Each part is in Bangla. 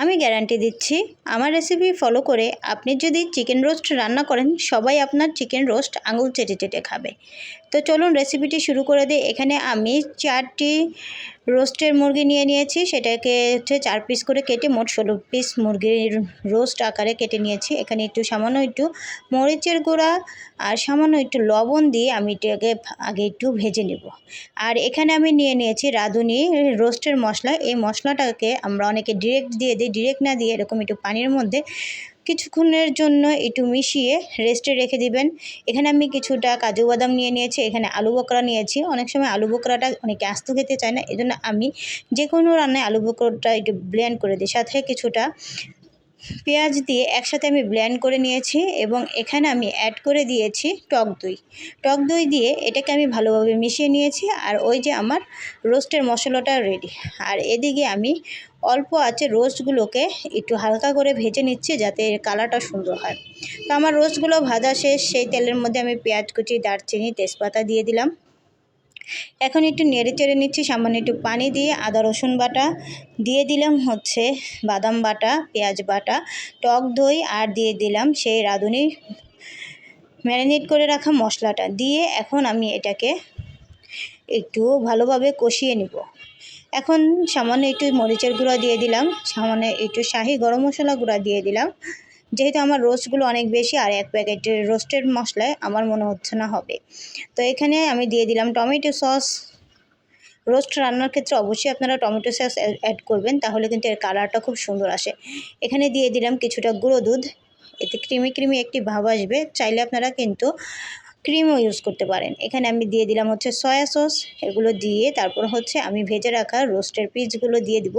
আমি গ্যারান্টি দিচ্ছি, আমার রেসিপি ফলো করে আপনি যদি চিকেন রোস্ট রান্না করেন, সবাই আপনার চিকেন রোস্ট আঙুল চেটে চেটে খাবে। তো চলুন রেসিপিটি শুরু করে দিই। এখানে আমি চারটি রোস্টের মুরগি নিয়ে নিয়েছি। সেটাকে হচ্ছে চার পিস করে কেটে মোট ষোলো পিস মুরগির রোস্ট আকারে কেটে নিয়েছি। এখানে একটু সামান্য একটু মরিচের গুঁড়া আর সামান্য একটু লবণ দিয়ে আমি এটাকে আগে একটু ভেজে নেব। আর এখানে আমি নিয়ে নিয়েছি রাঁধুনি রোস্টের মশলা। এই মশলাটাকে আমরা অনেকে ডিরেক্ট দিয়ে দিই। ডিরেক্ট না দিয়ে এরকম একটু পানির মধ্যে কিছুক্ষণের জন্য একটু মিশিয়ে রেস্টে রেখে দিবেন। এখানে আমি কিছুটা কাজু বাদাম নিয়ে নিয়েছি, এখানে আলু বকরা নিয়েছি। অনেক সময় আলু বকরাটা অনেকে আস্ত খেতে চায় না, এজন্য আমি যে কোনো রান্নায় আলু বকরাটা একটু ব্লেন্ড করে দিই। সাথে কিছুটা পেঁয়াজ দিয়ে একসাথে আমি ব্লেন্ড করে নিয়েছি এবং এখানে আমি অ্যাড করে দিয়েছি টক দই। টক দই দিয়ে এটাকে আমি ভালোভাবে মিশিয়ে নিয়েছি আর ওই যে আমার রোস্টের মশলাটা রেডি আর এদিকে আমি অল্প আছে রোস্টগুলোকে একটু হালকা করে ভেজে নিচ্ছি যাতে এর কালারটা সুন্দর হয়। তো আমার রোস্টগুলো ভাজা শেষ, সেই তেলের মধ্যে আমি পেঁয়াজ কুচি, দারচিনি, তেজপাতা দিয়ে দিলাম। এখন একটু নেড়ে চেড়ে নিচ্ছি, সামান্য একটু পানি দিয়ে আদা, রসুন বাটা দিয়ে দিলাম হচ্ছে বাদাম বাটা, পেঁয়াজ বাটা, টক দই আর দিয়ে দিলাম সেই রাঁধুনি ম্যারিনেট করে রাখা মশলাটা দিয়ে এখন আমি এটাকে একটু ভালোভাবে কষিয়ে নিব। এখন সামান্য একটু মরিচের গুঁড়া দিয়ে দিলাম, সামান্য একটু শাহি গরম মশলা গুঁড়া দিয়ে দিলাম। যেহেতু আমার রোস্টগুলো অনেক বেশি আর এক প্যাকেটের রোস্টেড মশলায় আমার মনে হচ্ছে না হবে। তো এখানে আমি দিয়ে দিলাম টমেটো সস। রোস্ট রান্নার ক্ষেত্রে অবশ্যই আপনারা টমেটো সস অ্যাড করবেন, তাহলে কিন্তু এর কালারটা খুব সুন্দর আসে। এখানে দিয়ে দিলাম কিছুটা গুঁড়ো দুধ, এতে ক্রিমি ক্রিমি একটি ভাব আসবে, চাইলে আপনারা কিন্তু ক্রিমও ইউজ করতে পারেন। এখানে আমি দিয়ে দিলাম হচ্ছে সয়া সস এগুলো দিয়ে তারপর হচ্ছে আমি ভেজে রাখা রোস্টের পিসগুলো দিয়ে দিব।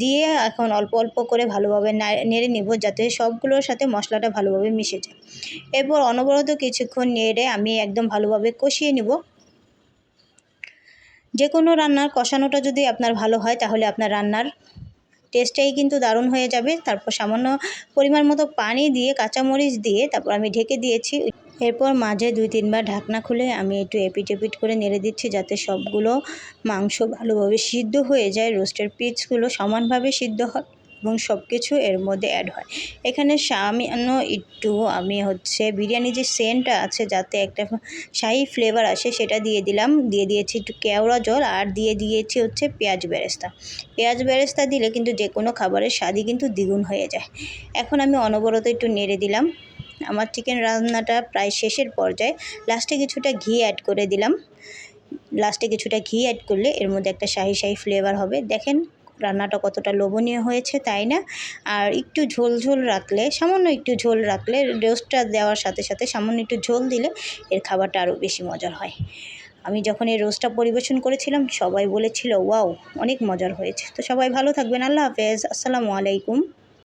দিয়ে এখন অল্প অল্প করে ভালোভাবে নেড়ে নিব যাতে সবগুলোর সাথে মশলাটা ভালোভাবে মিশে যায়। এরপর অনবরত কিছুক্ষণ নেড়ে আমি একদম ভালোভাবে কষিয়ে নিব। যে কোনো রান্নার কষানোটা যদি আপনার ভালো হয়, তাহলে আপনার রান্নার টেস্টটাই কিন্তু দারুণ হয়ে যাবে। তারপর সামান্য পরিমাণ মতো পানি দিয়ে, কাঁচামরিচ দিয়ে তারপর আমি ঢেকে দিয়েছি। এরপর মাঝে দুই তিনবার ঢাকনা খুলে আমি একটু এপিট এপিট করে নেড়ে দিচ্ছি যাতে সবগুলো মাংস ভালোভাবে সিদ্ধ হয়ে যায় রোস্টের পিসগুলো সমানভাবে সিদ্ধ হয়। এবং সব কিছু এর মধ্যে অ্যাড হয়। এখানে সামান্য একটু আমি হচ্ছে বিরিয়ানি যে সেন্টটা আছে, যাতে একটা শাহি ফ্লেভার আসে, সেটা দিয়ে দিলাম। দিয়ে দিয়েছি একটু কেওড়া জল আর দিয়ে দিয়েছি হচ্ছে পেঁয়াজ বেরেস্তা। পেঁয়াজ বেরেস্তা দিলে কিন্তু যে কোনো খাবারের স্বাদই কিন্তু দ্বিগুণ হয়ে যায়। এখন আমি অনবরত একটু নেড়ে দিলাম। আমার চিকেন রান্নাটা প্রায় শেষের পর্যায়ে। লাস্টে কিছুটা ঘি অ্যাড করে দিলাম। লাস্টে কিছুটা ঘি অ্যাড করলে এর মধ্যে একটা শাহি শাহি ফ্লেভার হবে। দেখেন রান্নাটা কতটা লোভনীয় হয়েছে, তাই না? আর একটু ঝোল ঝোল রাখলে সামান্য একটু ঝোল রাখলে রোস্টটা দেওয়ার সাথে সাথে সামান্য একটু ঝোল দিলে এর খাবারটা আরও বেশি মজার হয়। আমি যখন এই রোস্টটা পরিবেশন করেছিলাম, সবাই বলেছিল, ওয়াও, অনেক মজার হয়েছে। তো সবাই ভালো থাকবেন, আল্লাহ হাফেজ। আসসালামু আলাইকুম।